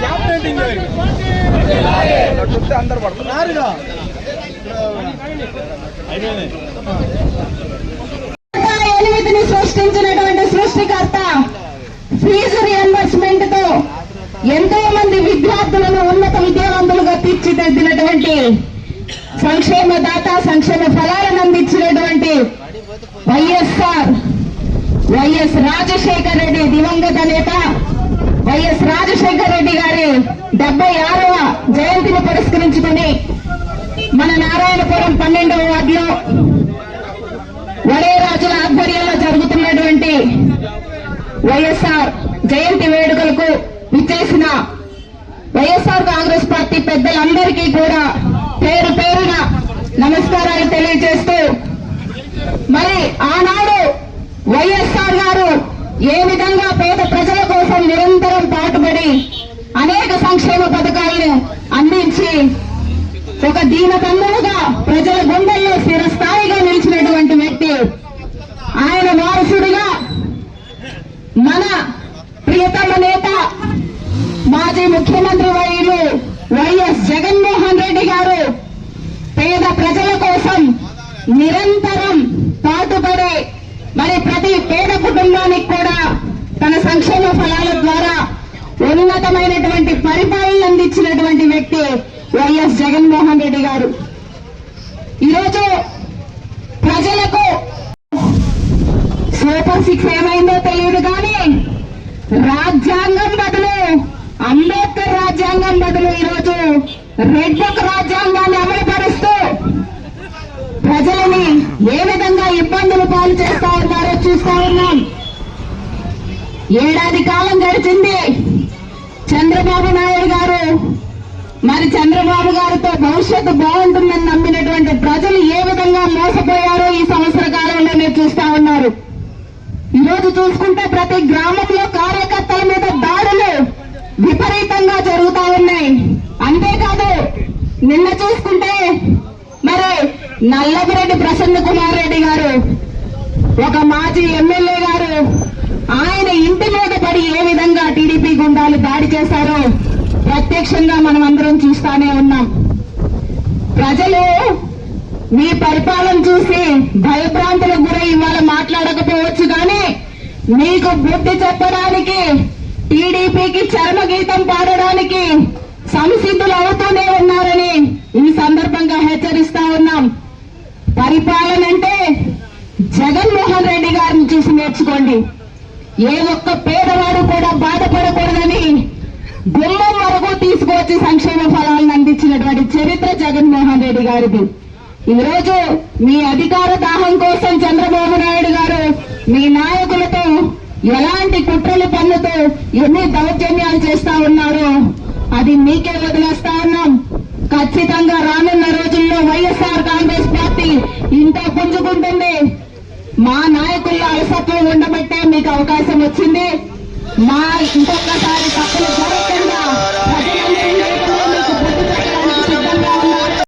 Gap అందరు సృష్టించినటువంటి సృష్టికర్త ఫీజు రియంబర్స్మెంట్తో ఎంతో మంది విద్యార్థులను ఉన్నత విద్యావంతులుగా తీర్చిదిద్దినటువంటి సంక్షేమ దాత సంక్షేమ ఫలాలను అందించినటువంటి వైఎస్ఆర్ వైఎస్ రాజశేఖర్ రెడ్డి దివంగత నేత వైఎస్ రాజశేఖర రెడ్డి గారి డెబ్బై ఆరవ జయంతిని పురస్కరించుకుని మన నారాయణపురం పన్నెండవ వార్డులో వడేరాజుల ఆధ్వర్యంలో జరుగుతున్నటువంటి వైఎస్ఆర్ జయంతి వేడుకలకు విచ్చేసిన వైఎస్ఆర్ కాంగ్రెస్ పార్టీ పెద్దలందరికీ కూడా పేరు పేరున నమస్కారాలు తెలియజేస్తూ మరి ఆనాడు వైఎస్ఆర్ గారు ఏ విధంగా పేద ప్రజ కోసం నిరంతరం పాటుపడి అనేక సంక్షేమ పథకాలను అందించి ఒక దీనబంధువుగా ప్రజల గుండెల్లో స్థిరస్థాయిగా నిలిచినటువంటి వ్యక్తి ఆయన వారసుడిగా మన ప్రియతమ నేత మాజీ ముఖ్యమంత్రి వైలు వైఎస్ జగన్మోహన్ రెడ్డి గారు పేద ప్రజల కోసం నిరంతరం పాటుపడి మరి ప్రతి పేద కుటుంబానికి కూడా తన సంక్షేమ ఫలాల ద్వారా ఉన్నతమైనటువంటి పరిపాలన అందించినటువంటి వ్యక్తి వైఎస్ జగన్మోహన్ రెడ్డి గారు. ఈరోజు ప్రజలకు సూపర్ సిక్స్ ఏమైందో తెలియదు కానీ రాజ్యాంగం బదులు అంబేద్కర్ రాజ్యాంగం బదులు ఈరోజు రెడ్ బుక్ రాజ్యాంగాన్ని అమలుపరుస్తూ ప్రజలని ఏ విధంగా ఇబ్బందులు పాలు చేస్తా ఉన్నారో చూస్తా ఉన్నాం. ఏడాది కాలం గడిచింది. చంద్రబాబు నాయుడు గారు మరి చంద్రబాబు గారితో భవిష్యత్తు బాగుంటుందని నమ్మినటువంటి ప్రజలు ఏ విధంగా మోసపోయారో ఈ సంవత్సర కాలంలో మీరు చూస్తా ఉన్నారు. ఈ రోజు చూసుకుంటే ప్రతి గ్రామంలో కార్యకర్తల మీద దాడులు విపరీతంగా జరుగుతా ఉన్నాయి. అంతేకాదు నిన్న చూసుకుంటే మరి నల్లగిరెడ్డి ప్రసన్న కుమార్ రెడ్డి గారు ఒక మాజీ ఎమ్మెల్యే గారు ఆయన ఇంటి చేశారో. ప్రత్యక్షంగా మనం అందరం చూస్తానే ఉన్నాం. ప్రజలు మీ పరిపాలన చూసి భయభ్రాంతులకు గురై ఇవాళ మాట్లాడకపోవచ్చు కానీ మీకు బుద్ధి చెప్పడానికి టీడీపీకి చర్మగీతం పాడడానికి సంసిద్ధులు అవుతూనే ఉన్నారని ఈ సందర్భంగా హెచ్చరిస్తా ఉన్నాం. పరిపాలన అంటే జగన్మోహన్ రెడ్డి గారిని చూసి నేర్చుకోండి. ఏ ఒక్క పేదవాడు కూడా బాధపడకూడదని గుమ్మం వరకు తీసుకువచ్చి సంక్షేమ ఫలాలను అందించినటువంటి చరిత్ర జగన్మోహన్ రెడ్డి గారిది. ఈ రోజు మీ అధికార దాహం కోసం చంద్రబాబు నాయుడు గారు మీ నాయకులతో ఎలాంటి కుట్రలు పన్నుతో ఎన్ని దౌర్జన్యాలు చేస్తా ఉన్నారో అది మీకే వదిలేస్తా ఉన్నాం. ఖచ్చితంగా రానున్న రోజుల్లో వైఎస్ఆర్ కాంగ్రెస్ పార్టీ ఇంకా పుంజుకుంటుంది. మా నాయకుల్లో అలసత్వం ఉండబట్టే మీకు అవకాశం వచ్చింది. మా ఇంకొకసారి తప్పులు జరగకుండా